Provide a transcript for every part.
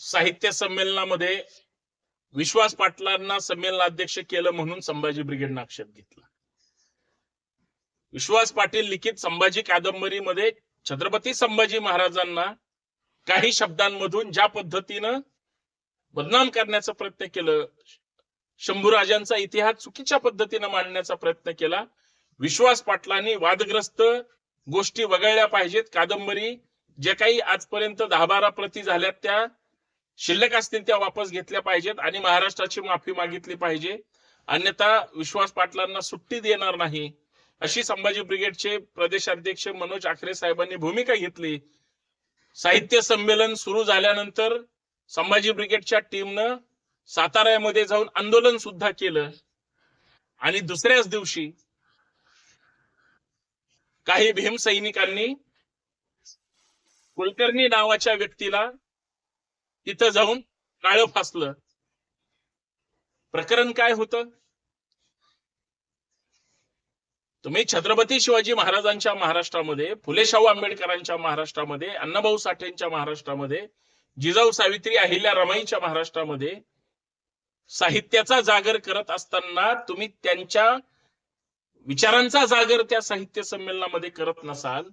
साहित्य संमेलनामध्ये विश्वास पाटलांना संमेलनाध्यक्ष केलं म्हणून संभाजी ब्रिगेडनं आक्षेप घेतला. विश्वास पाटील लिखित संभाजी कादंबरीमध्ये छत्रपती संभाजी महाराजांना काही शब्दांमधून ज्या पद्धतीनं बदनाम करण्याचा प्रयत्न केलं शंभूराजांचा इतिहास चुकीच्या पद्धतीनं मांडण्याचा प्रयत्न केला विश्वास पाटलांनी वादग्रस्त गोष्टी वगळल्या पाहिजेत. कादंबरी जे काही आजपर्यंत दहा बारा प्रती झाल्यात त्या शिल्लक असतील त्या वापस घेतल्या पाहिजेत आणि महाराष्ट्राची माफी मागितली पाहिजे. अन्यथा विश्वास पाटलांना सुट्टी देणार नाही. अशी संभाजी ब्रिगेडचे प्रदेशाध्यक्ष मनोज आखरे साहेबांनी भूमिका घेतली. साहित्य संमेलन सुरू झाल्यानंतर संभाजी ब्रिगेडच्या टीमनं साताऱ्यामध्ये जाऊन आंदोलन सुद्धा केलं. आणि दुसऱ्याच दिवशी काही भीम सैनिकांनी कुलकर्णी नावाच्या व्यक्तीला तिथं जाऊन काळं फासलं. प्रकरण काय होतं? तुम्ही छत्रपती शिवाजी महाराजांच्या महाराष्ट्रामध्ये फुले शाहू आंबेडकरांच्या महाराष्ट्रामध्ये अण्णाभाऊ साठेंच्या महाराष्ट्रामध्ये जिजाऊ सावित्री अहिल्या रमाईच्या महाराष्ट्रामध्ये साहित्याचा जागर करत असताना तुम्ही त्यांच्या विचारांचा जागर त्या साहित्य संमेलनामध्ये करत नसाल.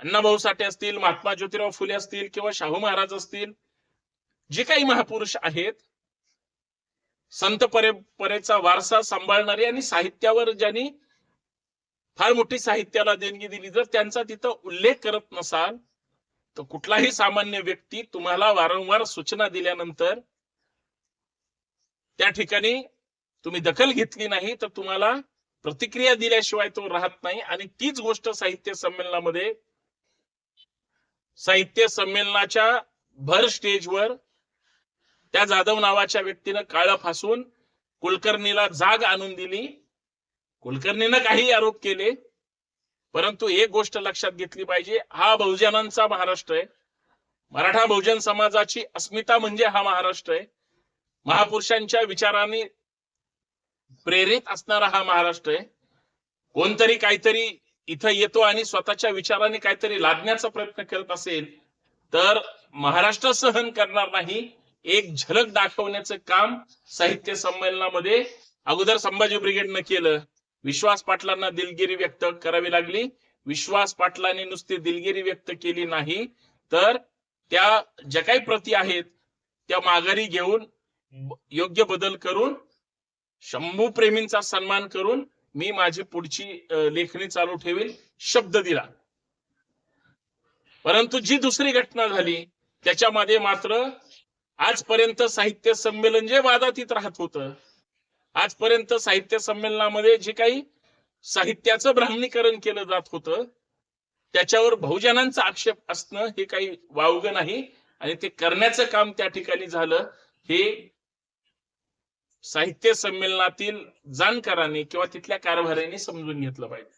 अण्णाभाऊ साठे असतील महात्मा ज्योतिराव फुले असतील किंवा शाहू महाराज असतील जे काही महापुरुष आहेत संत परंपरेचा वारसा सांभाळणारे आणि साहित्यावर ज्यांनी फार मोठी साहित्याला देणगी दिली जर त्यांचा तिथं उल्लेख करत नसाल तर कुठलाही सामान्य व्यक्ती तुम्हाला वारंवार सूचना दिल्यानंतर त्या ठिकाणी तुम्ही दखल घेतली नाही तर तुम्हाला प्रतिक्रिया दिल्याशिवाय तो राहत नाही. आणि तीच गोष्ट साहित्य संमेलनामध्ये साहित्य संमेलनाच्या भर स्टेजवर त्या जाधव नावाच्या व्यक्तीनं काळं फासून कुलकर्णीला जाग आणून दिली. कुलकर्णीनं काही आरोप केले परंतु एक गोष्ट लक्षात घेतली पाहिजे हा बहुजनांचा महाराष्ट्र आहे. मराठा बहुजन समाजाची अस्मिता म्हणजे हा महाराष्ट्र आहे. महापुरुषांच्या विचाराने प्रेरित असणारा हा महाराष्ट्र आहे. कोणतरी काहीतरी इथं येतो आणि स्वतःच्या विचाराने काहीतरी लादण्याचा प्रयत्न करत असेल तर महाराष्ट्र सहन करणार नाही. एक झलक दाखवण्याचं काम साहित्य संमेलनामध्ये अगोदर संभाजी ब्रिगेडनं केलं. विश्वास पाटलांना दिलगिरी व्यक्त करावी लागली. विश्वास पाटलांनी नुसती दिलगिरी व्यक्त केली नाही. तर त्या ज्या काही प्रती आहेत त्या माघारी घेऊन योग्य बदल करून शंभू प्रेमींचा सन्मान करून मी माझी पुढची लेखणी चालू ठेवील शब्द दिला. परंतु जी दुसरी घटना झाली त्याच्यामध्ये मात्र आजपर्यंत साहित्य संमेलन जे वादातीत राहत होतं आजपर्यंत साहित्य संमेलनामध्ये जे काही साहित्याचं ब्राह्मणीकरण केलं जात होतं त्याच्यावर बहुजनांचा आक्षेप असणं हे काही वावग नाही आणि ते करण्याचं काम त्या ठिकाणी झालं. हे साहित्य संमेलनातील जाणकारांनी किंवा तिथल्या कारभाऱ्यांनी समजून घेतलं पाहिजे.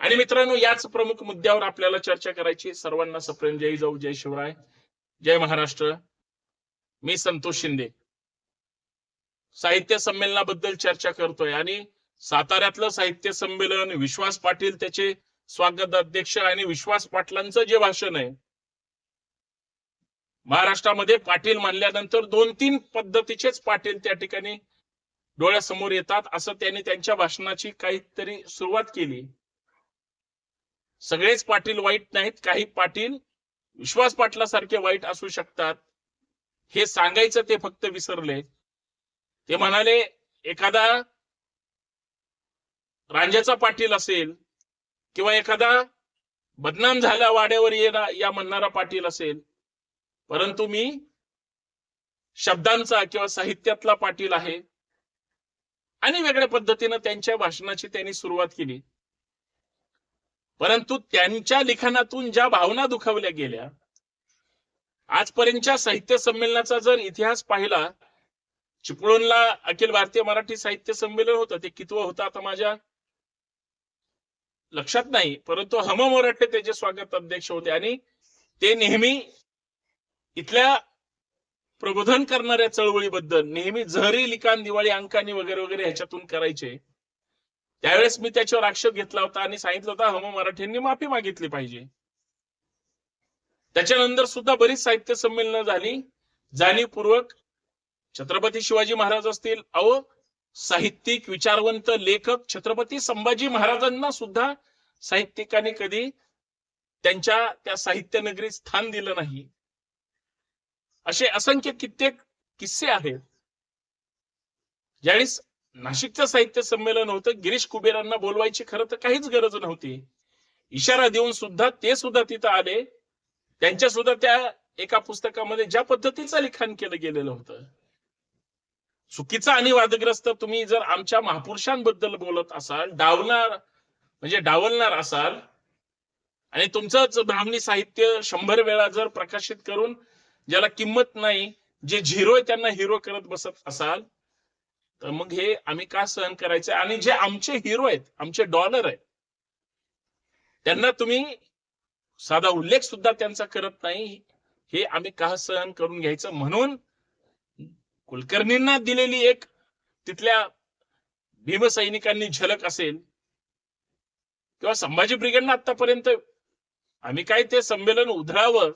आणि मित्रांनो याच प्रमुख मुद्द्यावर आपल्याला चर्चा करायची सर्वांना सप्रेम जय जाऊ जय शिवराय जय महाराष्ट्र. मी संतोष शिंदे. साहित्य संमेलनाबद्दल चर्चा करतोय आणि साताऱ्यातलं साहित्य संमेलन विश्वास पाटील त्याचे स्वागत अध्यक्ष आणि विश्वास पाटलांचं जे भाषण आहे महाराष्ट्रामध्ये पाटील मानल्यानंतर दोन तीन पद्धतीचेच पाटील त्या ठिकाणी डोळ्यासमोर येतात असं त्यांनी त्यांच्या भाषणाची काहीतरी सुरुवात केली. सगळेच पाटील वाईट नाहीत काही पाटील विश्वास पाटलासारखे वाईट असू शकतात. हे सांगायचं ते फक्त विसरले. ते म्हणाले एखादा रांजाचा पाटील असेल किंवा एखादा बदनाम झाला वाड्यावर येणार या म्हणणारा पाटील असेल परंतु मी शब्दांचा किंवा साहित्यातला पाटील आहे. आणि वेगळ्या पद्धतीनं त्यांच्या भाषणाची त्यांनी सुरुवात केली. परंतु त्यांच्या लिखाणातून ज्या भावना दुखावल्या गेल्या आजपर्यंतच्या साहित्य संमेलनाचा जर इतिहास पाहिला चिपळूणला अखिल भारतीय मराठी साहित्य संमेलन होतं ते कितवं होतं आता माझ्या लक्षात नाही परंतु हम मराठे त्याचे स्वागत अध्यक्ष होते आणि ते नेहमी इथल्या प्रबोधन करणाऱ्या चळवळीबद्दल नेहमी झहरी लिखाण दिवाळी अंकानी वगैरे वगैरे ह्याच्यातून करायचे. त्यावेळेस मी त्याच्यावर आक्षेप घेतला होता आणि सांगितलं होतं हम मराठ्यांनी माफी मागितली पाहिजे. त्याच्यानंतर सुद्धा बरीच साहित्य संमेलनं झाली. जाणीवपूर्वक छत्रपती शिवाजी महाराज असतील अहो साहित्यिक विचारवंत लेखक छत्रपती संभाजी महाराजांना सुद्धा साहित्यिकांनी कधी त्यांच्या त्या साहित्य नगरीत स्थान दिलं नाही. असे असंख्य कित्येक किस्से आहेत. ज्यावेळेस नाशिकचं साहित्य संमेलन होतं गिरीश कुबेरांना बोलवायची खरं तर काहीच गरज नव्हती. इशारा देऊन सुद्धा ते सुद्धा तिथं आले. त्यांच्या सुद्धा त्या एका पुस्तकामध्ये ज्या पद्धतीचं लिखाण केलं गेलेलं होतं. चुकीचं आणि वादग्रस्त तुम्ही जर आमच्या महापुरुषांबद्दल बोलत असाल डावणार म्हणजे डावलणार असाल आणि तुमचंच ब्राह्मणी साहित्य शंभर वेळा जर प्रकाशित करून ज्याला किंमत नाही जे झिरो आहे त्यांना हिरो करत बसत असाल तर मग हे आम्ही का सहन करायचं? आणि जे आमचे हिरो आहेत आमचे डॉलर आहेत त्यांना तुम्ही साधा उल्लेख सुद्धा त्यांचा करत नाही. हे आम्ही का सहन करून घ्यायचं? म्हणून कुलकर्णींना दिलेली एक तिथल्या भीमसैनिकांनी झलक असेल किंवा संभाजी ब्रिगेडनं आतापर्यंत आम्ही काय ते संमेलन उधळावं?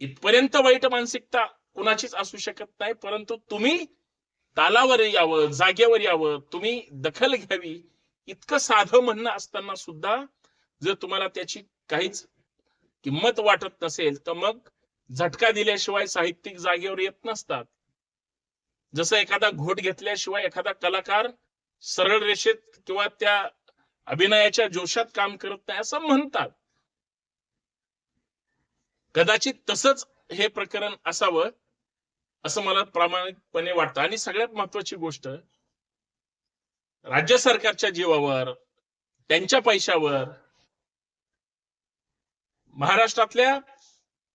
इथपर्यंत वाईट मानसिकता कुणाचीच असू शकत नाही परंतु तुम्ही तालावर यावं जागेवर यावं तुम्ही दखल घ्यावी. इतकं साधं म्हणणं असताना सुद्धा जर तुम्हाला त्याची काहीच किंमत वाटत नसेल तर मग झटका दिल्याशिवाय साहित्यिक जागेवर येत नसतात. जसं एखादा घोट घेतल्याशिवाय एखादा कलाकार सरळ रेषेत किंवा त्या अभिनयाच्या जोशात काम करत नाही असं म्हणतात. कदाचित तसंच हे प्रकरण असावं असं मला प्रामाणिकपणे वाटतं. आणि सगळ्यात महत्वाची गोष्ट राज्य सरकारच्या जीवावर त्यांच्या पैशावर महाराष्ट्रातल्या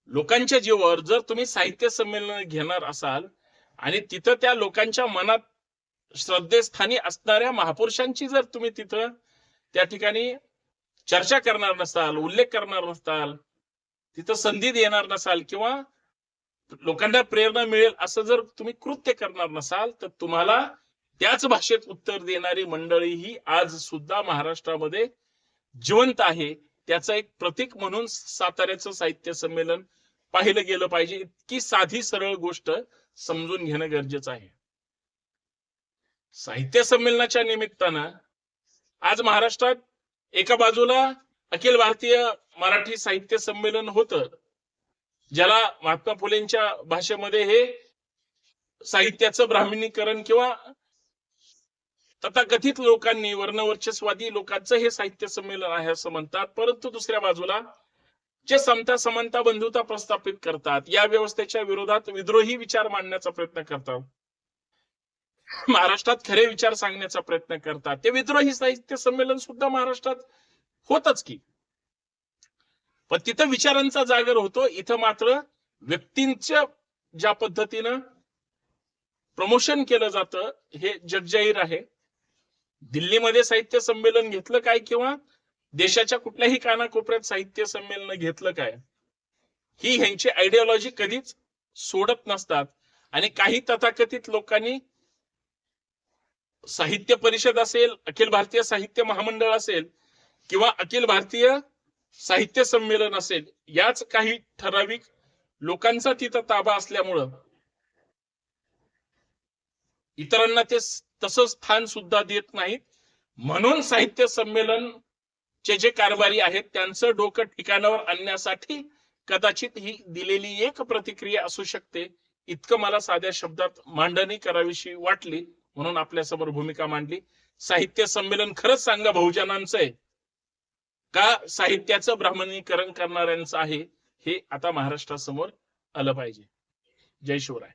लोकांच्या जीवावर जर तुम्ही साहित्य संमेलन घेणार असाल आणि तिथं त्या लोकांच्या मनात श्रद्धेस्थानी असणाऱ्या महापुरुषांची जर तुम्ही तिथं त्या ठिकाणी चर्चा करणार नसाल उल्लेख करणार नसाल तिथं संधी देणार नसाल किंवा लोकांना प्रेरणा मिळेल असं जर तुम्ही कृत्य करणार नसाल तर तुम्हाला त्याच भाषेत उत्तर देणारी मंडळी ही आज सुद्धा महाराष्ट्रामध्ये जिवंत आहे. त्याचं एक प्रतीक म्हणून साताऱ्याचं साहित्य संमेलन पाहिलं गेलं पाहिजे. इतकी साधी सरळ गोष्ट समजून घेणं गरजेचं आहे. साहित्य संमेलनाच्या निमित्तानं आज महाराष्ट्रात एका बाजूला अखिल भारतीय मराठी साहित्य संमेलन होतं. ज्याला महात्मा फुलेंच्या भाषेमध्ये हे साहित्याचं ब्राह्मणीकरण किंवा तथाकथित लोकांनी वर्णवर्चस्वादी लोकांचं हे साहित्य संमेलन आहे असं म्हणतात. परंतु दुसऱ्या बाजूला जे समता समानता बंधुता प्रस्थापित करतात या व्यवस्थेच्या विरोधात विद्रोही विचार मांडण्याचा प्रयत्न करतात. महाराष्ट्रात खरे विचार सांगण्याचा प्रयत्न करतात. ते विद्रोही साहित्य संमेलन सुद्धा महाराष्ट्रात होतच की. पण तिथं विचारांचा जागर होतो. इथं मात्र व्यक्तींच्या ज्या पद्धतीनं प्रमोशन केलं जातं हे जगजाहीर आहे. दिल्लीमध्ये साहित्य संमेलन घेतलं काय किंवा देशाच्या कुठल्याही कानाकोपऱ्यात साहित्य संमेलन घेतलं काय? ही ह्यांची आयडिओलॉजी कधीच सोडत नसतात. आणि काही तथाकथित लोकांनी साहित्य परिषद असेल अखिल भारतीय साहित्य महामंडळ असेल किंवा अखिल भारतीय साहित्य संमेलन असेल याच काही ठराविक लोकांचा तिथं ताबा असल्यामुळं इतरांना ते तसं स्थान सुद्धा देत नाहीत. म्हणून साहित्य संमेलन चे जे कारभारी आहेत त्यांचं डोकं ठिकाणावर आणण्यासाठी कदाचित ही दिलेली एक प्रतिक्रिया असू शकते. इतकं मला साध्या शब्दात मांडणी करावीशी वाटली म्हणून आपल्यासमोर भूमिका मांडली. साहित्य संमेलन खरंच सांगा बहुजनांचं आहे. का साहित्याचं ब्राह्मणीकरण करणाऱ्यांचं आहे हे आता महाराष्ट्रासमोर आलं पाहिजे. जय शिवराय.